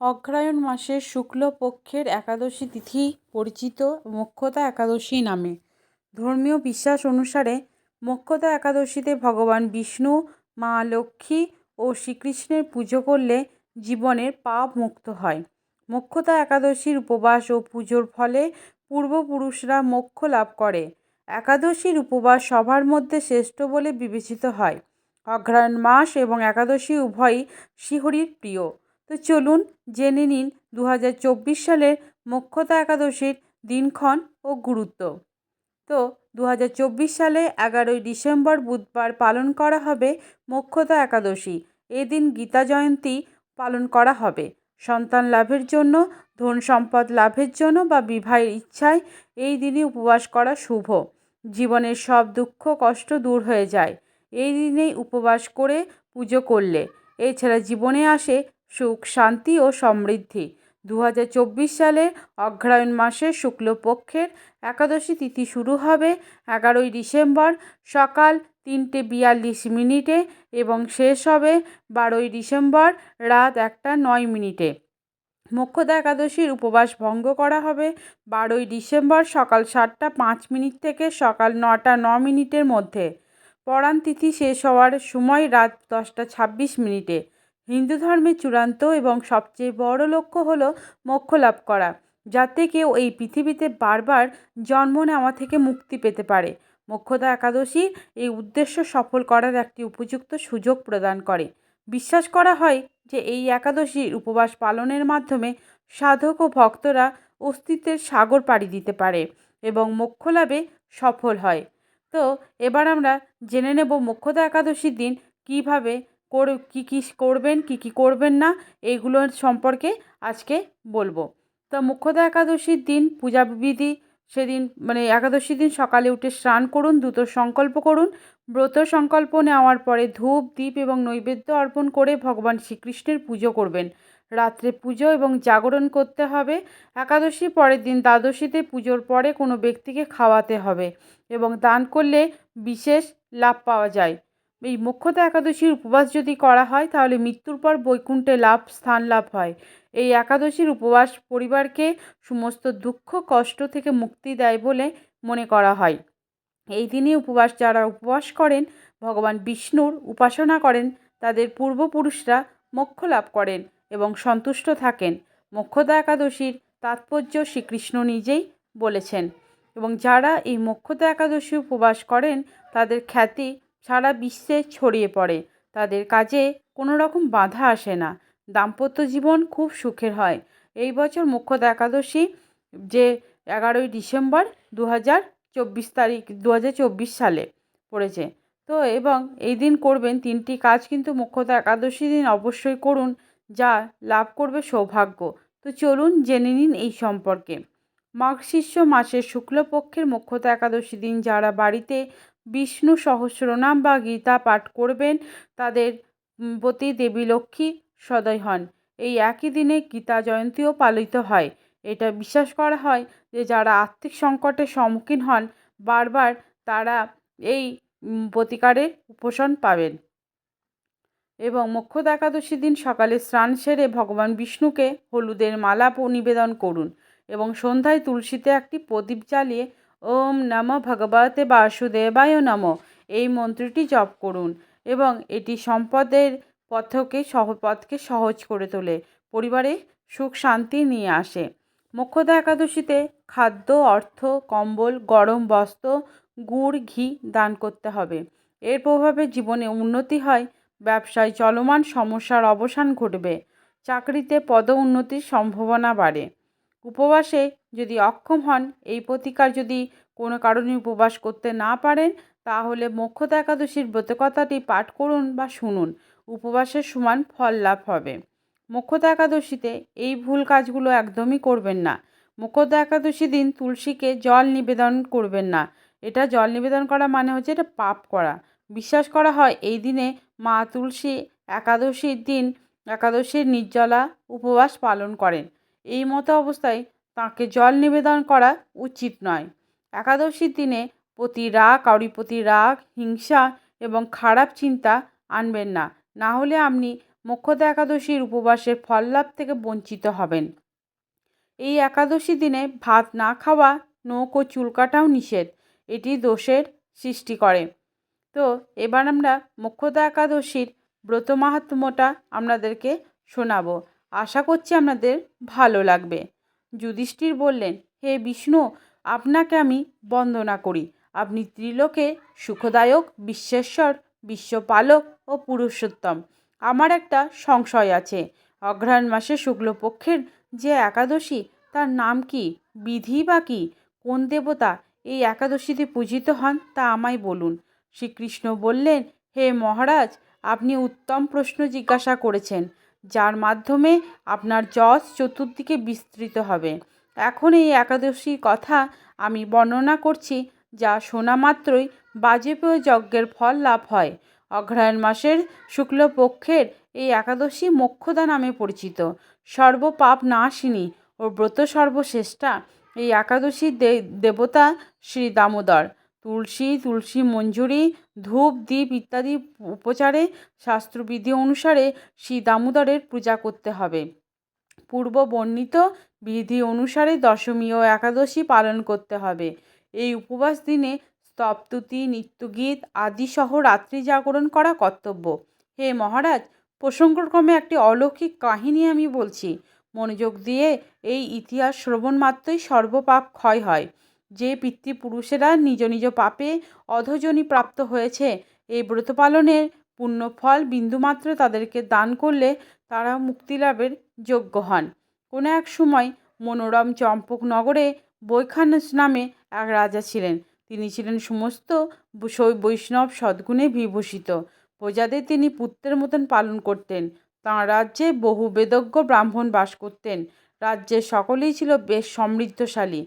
অগ্রহায়ণ মাসের শুক্লপক্ষের একাদশী তিথি পরিচিত মোক্ষদা একাদশী নামে। ধর্মীয় বিশ্বাস অনুসারে মোক্ষদা একাদশীতে ভগবান বিষ্ণু, মা লক্ষ্মী ও শ্রীকৃষ্ণের পুজো করলে জীবনের পাপ মুক্ত হয়। মোক্ষদা একাদশীর উপবাস ও পুজোর ফলে পূর্বপুরুষরা মোক্ষ লাভ করে। একাদশীর উপবাস সবার মধ্যে শ্রেষ্ঠ বলে বিবেচিত হয়। অগ্রহায়ণ মাস এবং একাদশী উভয়ই শ্রীহরির প্রিয়। তো চলুন জেনে নিন দু হাজার চব্বিশ সালের মোক্ষদা একাদশীর দিনক্ষণ ও গুরুত্ব। তো দু হাজার চব্বিশ সালে এগারোই ডিসেম্বর বুধবার পালন করা হবে মোক্ষদা একাদশী। এদিন গীতা জয়ন্তী পালন করা হবে। সন্তান লাভের জন্য, ধন সম্পদ লাভের জন্য বা বিবাহের ইচ্ছায় এই দিনে উপবাস করা শুভ। জীবনের সব দুঃখ কষ্ট দূর হয়ে যায়। এই দিনেই উপবাস করে পুজো করলে। এছাড়া জীবনে আসে সুখ, শান্তি ও সমৃদ্ধি। দু হাজার চব্বিশ সালে অগ্রহায়ণ মাসের শুক্লপক্ষের একাদশী তিথি শুরু হবে এগারোই ডিসেম্বর সকাল তিনটে বিয়াল্লিশ মিনিটে এবং শেষ হবে বারোই ডিসেম্বর রাত একটা নয় মিনিটে। মোক্ষদা একাদশীর উপবাস ভঙ্গ করা হবে বারোই ডিসেম্বর সকাল সাতটা পাঁচ মিনিট থেকে সকাল নটা ন মিনিটের মধ্যে। পরাণ তিথি শেষ হওয়ার সময় রাত দশটা ছাব্বিশ মিনিটে। হিন্দু ধর্মের চূড়ান্ত এবং সবচেয়ে বড় লক্ষ্য হল মোক্ষ লাভ করা, যাতে কেউ এই পৃথিবীতে বারবার জন্ম নেওয়া থেকে মুক্তি পেতে পারে। মোক্ষদা একাদশী এই উদ্দেশ্য সফল করার একটি উপযুক্ত সুযোগ প্রদান করে। বিশ্বাস করা হয় যে এই একাদশীর উপবাস পালনের মাধ্যমে সাধক ও ভক্তরা অস্তিত্বের সাগর পাড়ি দিতে পারে এবং মোক্ষ লাভে সফল হয়। তো, এবার আমরা জেনে নেব মোক্ষদা একাদশীর দিন কীভাবে কর, কী কী করবেন, কী কী করবেন না এইগুলোর সম্পর্কে আজকে বলব। তো মুখ্যদা একাদশীর দিন, পূজা বিধি সেদিন মানে একাদশীর দিন সকালে উঠে স্নান করুন, দ্রুত সংকল্প করুন। ব্রত সংকল্প নেওয়ার পরে ধূপ দ্বীপ এবং নৈবেদ্য অর্পণ করে ভগবান শ্রীকৃষ্ণের পুজো করবেন। রাত্রে পুজো এবং জাগরণ করতে হবে। একাদশী পরের দিন দ্বাদশীতে পুজোর পরে কোনো ব্যক্তিকে খাওয়াতে হবে এবং দান করলে বিশেষ লাভ পাওয়া যায়। এই মোক্ষদা একাদশীর উপবাস যদি করা হয়, তাহলে মৃত্যুর পর বৈকুণ্ঠে লাভ, স্থান লাভ হয়। এই একাদশীর উপবাস পরিবারকে সমস্ত দুঃখ, কষ্ট থেকে মুক্তি দেয় বলে মনে করা হয়। এই দিনে উপবাস যারা উপবাস করেন, ভগবান বিষ্ণুর উপাসনা করেন, তাদের পূর্বপুরুষরা মোক্ষ লাভ করেন এবং সন্তুষ্ট থাকেন। মোক্ষদা একাদশীর তাৎপর্য শ্রীকৃষ্ণ নিজেই বলেছেন এবং যারা এই মোক্ষদা একাদশী উপবাস করেন, তাদের খ্যাতি সারা বিশ্বে ছড়িয়ে পড়ে। তাদের কাজে কোনো রকম বাধা আসে না। দাম্পত্য জীবন খুব সুখের হয়। এই বছর মুখ্যত একাদশী যে এগারোই ডিসেম্বর দু হাজার চব্বিশ তারিখ দু হাজার চব্বিশ সালে পড়েছে। তো এবং এই দিন করবেন তিনটি কাজ কিন্তু মুখ্যত একাদশী দিন অবশ্যই করুন, যা লাভ করবে সৌভাগ্য। তো চলুন জেনে নিন এই সম্পর্কে। মাঘ মাঘশিষ্য মাসের শুক্লপক্ষের মুখ্যত একাদশী দিন যারা বাড়িতে বিষ্ণু সহস্রনাম বা গীতা পাঠ করবেন, তাদের প্রতি দেবী লক্ষ্মী সদয় হন। এই একই দিনে গীতা জয়ন্তীও পালিত হয়। এটা বিশ্বাস করা হয় যে যারা আর্থিক সংকটের সম্মুখীন হন, বারবার তারা এই প্রতিকারের উপশম পাবেন। এবং মোক্ষদা একাদশী দিন সকালে স্নান সেরে ভগবান বিষ্ণুকে হলুদের মালা নিবেদন করুন এবং সন্ধ্যায় তুলসীতে একটি প্রদীপ জ্বালিয়ে ওম নম ভগবতে বাসুদেবায় নম। এই মন্ত্রটি জপ করুন এবং এটি সম্পদের পথকে সহ, পথকে সহজ করে তোলে। পরিবারে সুখ শান্তি নিয়ে আসে। মোক্ষদা একাদশীতে খাদ্য, অর্থ, কম্বল, গরম বস্ত্র, গুড়, ঘি দান করতে হবে। এর প্রভাবে জীবনে উন্নতি হয়, ব্যবসায় চলমান সমস্যার অবসান ঘটবে, চাকরিতে পদ উন্নতির সম্ভাবনা বাড়ে। উপবাসে যদি অক্ষম হন, এই প্রতিকার যদি কোনো কারণে উপবাস করতে না পারেন, তাহলে মোক্ষতা একাদশীর ব্রতকথাটি পাঠ করুন বা শুনুন। উপবাসের সমান ফল লাভ হবে। মোক্ষতা একাদশীতে এই ভুল কাজগুলো একদমই করবেন না। মোক্ষতা একাদশী দিন তুলসীকে জল নিবেদন করবেন না। এটা জল নিবেদন করা মানে হচ্ছে এটা পাপ করা। বিশ্বাস করা হয় এই দিনে মা তুলসী একাদশীর দিন, একাদশীর নির্জলা উপবাস পালন করেন। এই মতো অবস্থায় তাকে জল নিবেদন করা উচিত নয়। একাদশীর দিনে প্রতি রাগ কাউরি প্রতি রাগ, হিংসা এবং খারাপ চিন্তা আনবেন না। না হলে আপনি মোক্ষদা একাদশীর উপবাসের ফল লাভ থেকে বঞ্চিত হবেন। এই একাদশী দিনে ভাত না খাওয়া নখ ও চুল কাটাও নিষেধ। এটি দোষের সৃষ্টি করে। তো এবার আমরা মোক্ষদা একাদশীর ব্রত মাহাত্ম্যটা আপনাদেরকে শোনাবো। আশা করছি আপনাদের ভালো লাগবে। যুধিষ্ঠির বললেন, হে বিষ্ণু, আপনাকে আমি বন্দনা করি। আপনি ত্রিলোকে সুখদায়ক, বিশ্বেশ্বর, বিশ্বপালক ও পুরুষোত্তম। আমার একটা সংশয় আছে। অঘ্রাণ মাসে শুক্লপক্ষের যে একাদশী, তার নাম কি, বিধি বা কি? কোন দেবতা এই একাদশীতে পূজিত হন, তা আমায় বলুন। শ্রীকৃষ্ণ বললেন, হে মহারাজ, আপনি উত্তম প্রশ্ন জিজ্ঞাসা করেছেন। যার মাধ্যমে আপনার যশ চতুর্দিকে বিস্তৃত হবে। এখন এই একাদশীর কথা আমি বর্ণনা করছি, যা শোনা মাত্রই বাজপেয় যজ্ঞের ফল লাভ হয়। অগ্রহায়ণ মাসের শুক্লপক্ষের এই একাদশী মোক্ষদা নামে পরিচিত। সর্বপাপ নাশিনী ও ব্রত সর্বশ্রেষ্ঠা এই একাদশীর দেবতা শ্রী দামোদর। তুলসী তুলসী মঞ্জুরি, ধূপ দ্বীপ ইত্যাদি উপচারে শাস্ত্রবিধি অনুসারে শ্রী দামোদরের পূজা করতে হবে। পূর্ব বর্ণিত বিধি অনুসারে দশমী ও একাদশী পালন করতে হবে। এই উপবাস দিনে স্তবতুতি নিত্যগীত আদি সহ রাত্রি জাগরণ করা কর্তব্য। হে মহারাজ, প্রসঙ্গক্রমে একটি অলৌকিক কাহিনী আমি বলছি। মনোযোগ দিয়ে এই ইতিহাস শ্রবণ মাত্রই সর্বপাপ ক্ষয় হয়। যে পিতৃপুরুষেরা নিজ নিজ পাপে অধজনী প্রাপ্ত হয়েছে, এই ব্রত পালনের পুণ্যফল বিন্দুমাত্র তাদেরকে দান করলে তারা মুক্তিলাভের যোগ্য হন। কোনো এক সময় মনোরম চম্পকনগরে বৈখানস নামে এক রাজা ছিলেন। তিনি ছিলেন সমস্ত বৈষ্ণব সদ্গুণে বিভূষিত। প্রজাদের তিনি পুত্রের মতন পালন করতেন। তাঁর রাজ্যে বহু বেদজ্ঞ ব্রাহ্মণ বাস করতেন। রাজ্যের সকলেই ছিল বেশ সমৃদ্ধশালী।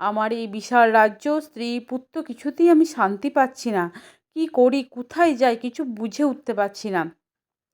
আমার এই বিশাল রাজ্য, স্ত্রী, পুত্র কিছুতেই আমি শান্তি পাচ্ছি না। কি করি, কোথায় যাই কিছু বুঝে উঠতে পারছি না।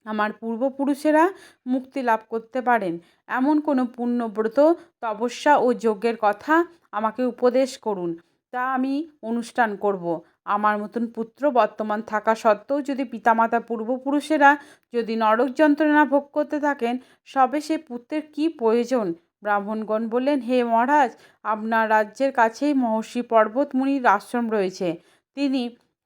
আমার পূর্বপুরুষেরা মুক্তি লাভ করতে পারেন। এমন কোনো পুণ্যব্রত, তপস্যা ও যজ্ঞের কথা আমাকে উপদেশ করুন। তা আমি অনুষ্ঠান করব। আমার মতন পুত্র বর্তমান থাকা সত্ত্বেও যদি পিতামাতা পূর্বপুরুষেরা যদি নরক যন্ত্রণা ভোগ করতে থাকেন, সবে সে পুত্রের কি প্রয়োজন? ব্রাহ্মণগণ বললেন, হে মহারাজ, আপনার রাজ্যের কাছেই মহর্ষি পর্বত মুনির আশ্রম রয়েছে। তিনি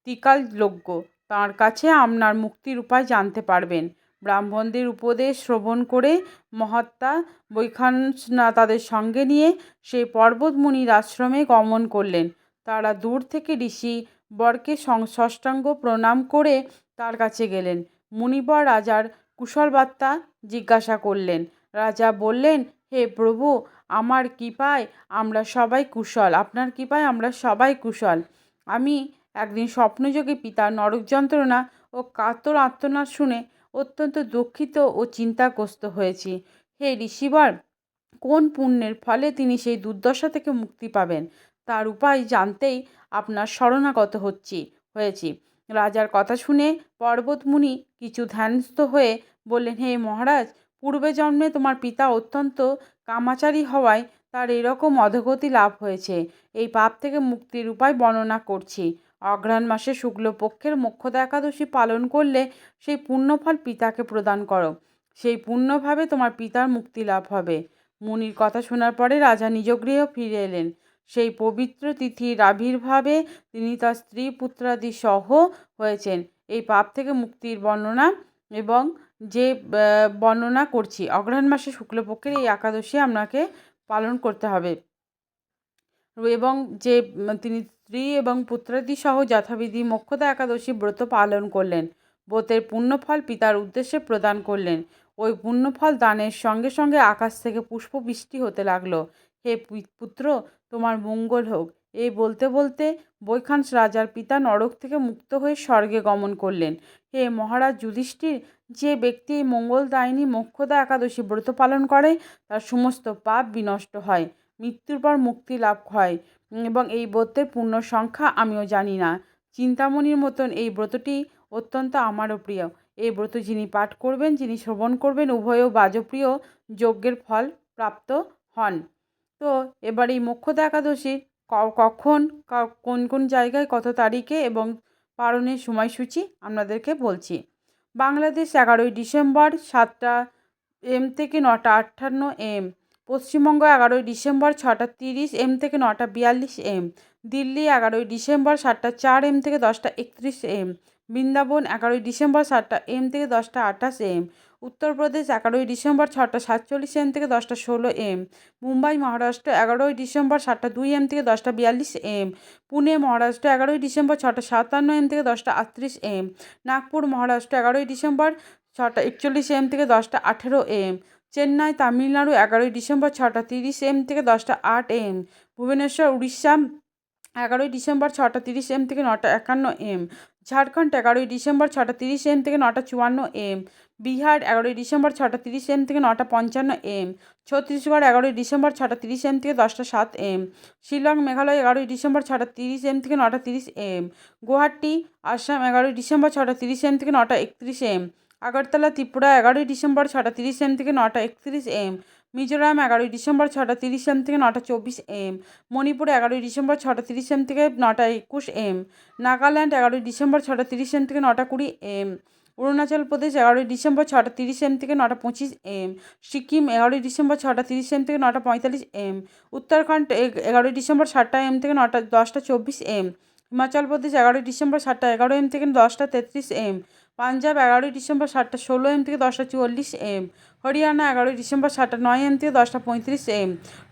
ত্রিকালযোগ্য তাঁর কাছে আপনার মুক্তির উপায় জানতে পারবেন। ব্রাহ্মণদের উপদেশ শ্রবণ করে মহাত্মা বৈখানসনা তাদের সঙ্গে নিয়ে সেই পর্বতমুনির আশ্রমে গমন করলেন। তারা দূর থেকে ঋষি বরকে ষষ্ঠাঙ্গ প্রণাম করে তার কাছে গেলেন। মুনিবর রাজার কুশল বার্তা জিজ্ঞাসা করলেন। রাজা বললেন হে প্রভু, আমার কৃপায় আমরা সবাই কুশল। আপনার কৃপায় আমরা সবাই কুশল। আমি একদিন স্বপ্নযোগে পিতার নরক যন্ত্রণা ও কাতর আত্মনাদ শুনে অত্যন্ত দুঃখিত ও চিন্তাগ্রস্ত হয়েছি। হে ঋষিবর কোন পুণ্যের ফলে তিনি সেই দুর্দশা থেকে মুক্তি পাবেন? তার উপায় জানতেই আপনার শরণাগত হচ্ছি, হয়েছি। রাজার কথা শুনে পর্বতমুনি কিছু ধ্যানস্থ হয়ে বললেন, হে মহারাজ পূর্বে জন্মে তোমার পিতা অত্যন্ত কামাচারী হওয়ায় তার এরকম অধগতি লাভ হয়েছে। এই পাপ থেকে মুক্তির উপায় বর্ণনা করছি। অঘ্রাণ মাসে শুক্লপক্ষের মোক্ষদা একাদশী পালন করলে সেই পুণ্যফল পিতাকে প্রদান করো। সেই পুণ্যভাবে তোমার পিতার মুক্তি লাভ হবে। মুনির কথা শোনার পরে রাজা নিজ গৃহে ফিরে এলেন। সেই পবিত্র তিথির আবির্ভাবে তিনি তার স্ত্রী পুত্রাদি সহ হয়েছেন। এই পাপ থেকে মুক্তির বর্ণনা এবং যে বর্ণনা করছি, অগ্রহায়ণ মাসে শুক্লপক্ষের এই একাদশী আপনাকে পালন করতে হবে। এবং যে, তিনি স্ত্রী এবং পুত্রাদি সহ যথাবিধি মোক্ষদা একাদশী ব্রত পালন করলেন। ব্রতের পুণ্যফল পিতার উদ্দেশ্যে প্রদান করলেন। ওই পুণ্যফল দানের সঙ্গে সঙ্গে আকাশ থেকে পুষ্প বৃষ্টি হতে লাগল। হে পুত্র, তোমার মঙ্গল হোক। এই বলতে বলতে বৈখানস রাজার পিতা নরক থেকে মুক্ত হয়ে স্বর্গে গমন করলেন। হে মহারাজ যুধিষ্ঠির, যে ব্যক্তি এই মঙ্গলদায়িনী মোক্ষদা একাদশী ব্রত পালন করে, তার সমস্ত পাপ বিনষ্ট হয়, মৃত্যুর পর মুক্তি লাভ হয় এবং এই ব্রতের পূর্ণ সংখ্যা আমিও জানি না। চিন্তামণির মতন এই ব্রতটি অত্যন্ত আমারও প্রিয়। এই ব্রত যিনি পাঠ করবেন, যিনি শ্রবণ করবেন, উভয়ও বাজপ্রিয়, যজ্ঞের ফল প্রাপ্ত হন। তো এবার এই মোক্ষদা একাদশী কখন কোন কোন জায়গায়, কত তারিখে এবং পালনের সময়সূচি আপনাদেরকে বলছি। বাংলাদেশ এগারোই ডিসেম্বর সাতটা এম থেকে নটা আটান্ন এম। পশ্চিমবঙ্গ এগারোই ডিসেম্বর ছটা তিরিশ এম থেকে নটা বিয়াল্লিশ এম। দিল্লি এগারোই ডিসেম্বর সাতটা চার এম থেকে দশটা একত্রিশ এম। বৃন্দাবন এগারোই ডিসেম্বর সাতটা এম থেকে দশটা আঠাশ এম। উত্তরপ্রদেশ এগারোই ডিসেম্বর ছটা সাতচল্লিশ এম থেকে দশটা ষোলো এম। মুম্বাই, মহারাষ্ট্র এগারোই ডিসেম্বর সাতটা দুই এম থেকে দশটা বিয়াল্লিশ এম। পুনে, মহারাষ্ট্র এগারোই ডিসেম্বর ছটা সাতান্ন এম থেকে দশটা আটত্রিশ এম। নাগপুর, মহারাষ্ট্র এগারোই ডিসেম্বর ছটা একচল্লিশ এম থেকে দশটা আঠেরো এম। চেন্নাই, তামিলনাড়ু এগারোই ডিসেম্বর ছটা তিরিশ এম থেকে দশটা আট এম। ভুবনেশ্বর, উড়িষ্যা এগারোই ডিসেম্বর ছটা তিরিশ এম থেকে নটা একান্ন এম। ঝাড়খণ্ড এগারোই ডিসেম্বর ছটা তিরিশ এম থেকে নটা চুয়ান্ন এম। বিহার এগারোই ডিসেম্বর ছটা তিরিশ এম থেকে নটা পঞ্চান্ন এম। ছত্তিশগড় এগারোই ডিসেম্বর ছটা তিরিশ এম থেকে দশটা সাত এম। শিলং, মেঘালয় এগারোই ডিসেম্বর ছটা তিরিশ এম থেকে নটা তিরিশ এম। গুয়াহাটি, আসাম এগারোই ডিসেম্বর ছটা তিরিশ এম থেকে নটা একত্রিশ এম। আগরতলা, ত্রিপুরা এগারোই ডিসেম্বর ছটা তিরিশ এম থেকে নটা একত্রিশ এম। মিজোরাম এগারোই ডিসেম্বর ছটা তিরিশ এম থেকে নটা চব্বিশ এম। মণিপুর এগারোই ডিসেম্বর ছটা তিরিশ এম থেকে নটা একুশ এম। নাগাল্যান্ড এগারোই ডিসেম্বর ছটা তিরিশ এম থেকে নটা কুড়ি এম। অরুণাচল প্রদেশ এগারোই ডিসেম্বর ছটা তিরিশ এম থেকে নটা পঁচিশ এম। সিকিম এগারোই ডিসেম্বর ছটা তিরিশ এম থেকে নটা পঁয়তাল্লিশ এম। উত্তরাখণ্ড এগারোই ডিসেম্বর সাতটা এম থেকে নটা দশটা চব্বিশ এম। হিমাচল প্রদেশ এগারোই ডিসেম্বর সাতটা এগারো এম থেকে দশটা তেত্রিশ এম। পাঞ্জাব এগারোই ডিসেম্বর সাতটা ষোলো এম থেকে দশটা চুয়াল্লিশ এম। হরিয়ানা এগারোই ডিসেম্বর সাতটা নয় এম থেকে দশটা পঁয়ত্রিশ এম।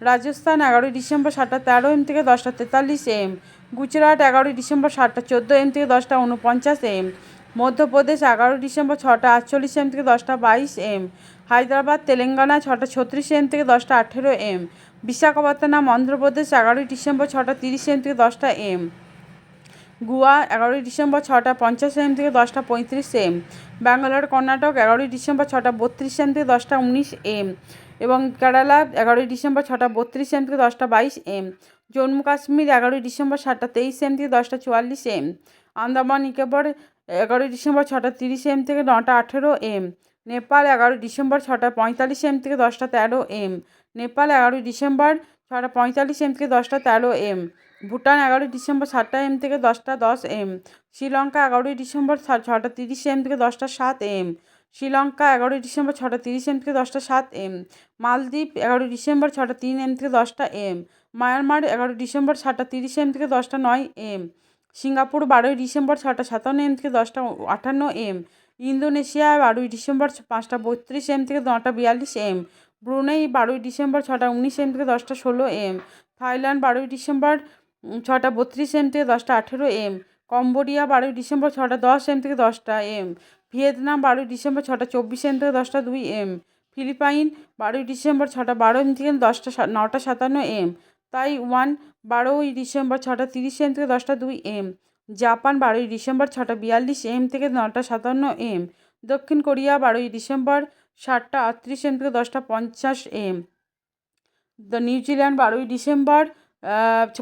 রাজস্থান এগারোই ডিসেম্বর সাতটা তেরো এম থেকে দশটা তেতাল্লিশ এম। গুজরাট এগারোই ডিসেম্বর সাতটা চোদ্দ এম থেকে দশটা উনপঞ্চাশ এম। মধ্যপ্রদেশ এগারোই ডিসেম্বর ছটা আটচল্লিশ এম থেকে দশটা বাইশ এম। হায়দ্রাবাদ, তেলেঙ্গানা ছটা ছত্রিশ এম থেকে দশটা আঠেরো এম। বিশাখাপত্তনম, অন্ধ্রপ্রদেশ এগারোই ডিসেম্বর ছটা তিরিশ এম থেকে দশটা এম। গোয়া এগারোই ডিসেম্বর ছটা পঞ্চাশ এম থেকে দশটা পঁয়ত্রিশ এম। ব্যাঙ্গালোর, কর্ণাটক এগারোই ডিসেম্বর ছটা বত্রিশ এম থেকে দশটা উনিশ এম। এবং কেরালা এগারোই ডিসেম্বর ছটা বত্রিশ এম থেকে দশটা বাইশ এম। জম্মু কাশ্মীর এগারোই ডিসেম্বর সাতটা তেইশ এম থেকে দশটা চুয়াল্লিশ এম। আন্দামান নিকোবর এগারোই ডিসেম্বর ছটা তিরিশ এম থেকে নটা আঠেরো এম। নেপাল এগারোই ডিসেম্বর ছটা পঁয়তাল্লিশ এম থেকে দশটা তেরো এম। নেপাল এগারোই ডিসেম্বর ছটা পঁয়তাল্লিশ এম থেকে দশটা তেরো এম। ভুটান এগারোই ডিসেম্বর সাতটা এম থেকে দশটা দশ এম। শ্রীলঙ্কা এগারোই ডিসেম্বর ছটা তিরিশ এম থেকে দশটা সাত এম। শ্রীলঙ্কা এগারোই ডিসেম্বর ছটা তিরিশ এম থেকে দশটা সাত এম। মালদ্বীপ এগারোই ডিসেম্বর ছটা তিন এম থেকে দশটা এম। মায়ানমার এগারোই ডিসেম্বর ছটা তিরিশ এম থেকে দশটা নয় এম। সিঙ্গাপুর বারোই ডিসেম্বর ছটা, সাতান্ন এম থেকে দশটা, আটান্ন এম ইন্দোনেশিয়া বারোই ডিসেম্বর পাঁচটা, বত্রিশ এম থেকে নটা, বিয়াল্লিশ এম ব্রুনেই বারোই ডিসেম্বর ছটা, উনিশ এম থেকে দশটা, ষোলো এম থাইল্যান্ড বারোই ডিসেম্বর ছটা, বত্রিশ এম থেকে দশটা, আঠেরো এম কম্বোডিয়া বারোই ডিসেম্বর ছটা, দশ এম থেকে দশটা এম ভিয়েতনাম বারোই ডিসেম্বর ছটা, চব্বিশ এম থেকে দশটা, দুই এম ফিলিপাইন বারোই ডিসেম্বর ছটা, বারো এম থেকে দশটা নটা, সাতান্ন এম তাইওয়ান বারোই ডিসেম্বর ছটা তিরিশ এম থেকে দশটা দুই এম। জাপান বারোই ডিসেম্বর ছটা বিয়াল্লিশ এম থেকে নটা সাতান্ন এম। দক্ষিণ কোরিয়া বারোই ডিসেম্বর সাতটা আটত্রিশ এম থেকে দশটা পঞ্চাশ এম। নিউজিল্যান্ড বারোই ডিসেম্বর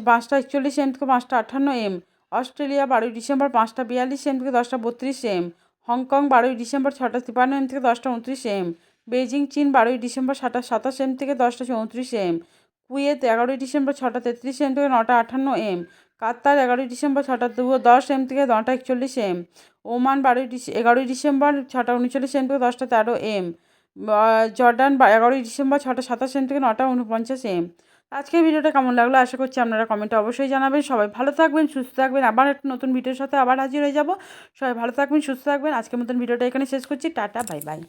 পাঁচটা একচল্লিশ এম থেকে পাঁচটা আটান্ন এম। অস্ট্রেলিয়া বারোই ডিসেম্বর পাঁচটা বিয়াল্লিশ এম থেকে দশটা বত্রিশ এম। হংকং বারোই ডিসেম্বর ছটা তিপান্ন এম থেকে দশটা উনত্রিশ এম। বেজিং চীন বারোই ডিসেম্বর সাতটা সাতাশ এম থেকে দশটা চৌত্রিশ এম। কুয়েত এগারোই ডিসেম্বর ছটা তেত্রিশ এম থেকে নটা আটান্ন এম, কাতার এগারোই ডিসেম্বর ছটা দু দশ এম থেকে নটা একচল্লিশ এম, ওমান বারোই ডিসে এগারোই ডিসেম্বর ছটা উনচল্লিশ এম থেকে দশটা তেরো এম জর্ডান এগারোই ডিসেম্বর ছটা সাতাশ এম থেকে নটা উনপঞ্চাশ এম। আজকের ভিডিওটা কেমন লাগল আশা করছি আপনারা কমেন্টে অবশ্যই জানাবেন। সবাই ভালো থাকবেন, সুস্থ থাকবেন। আবার একটা নতুন ভিডিওর সাথে আবার হাজির হয়ে যাব। সবাই ভালো থাকবেন, সুস্থ থাকবেন। আজকের মতন ভিডিওটা এখানে শেষ করছি। Tata, bye bye.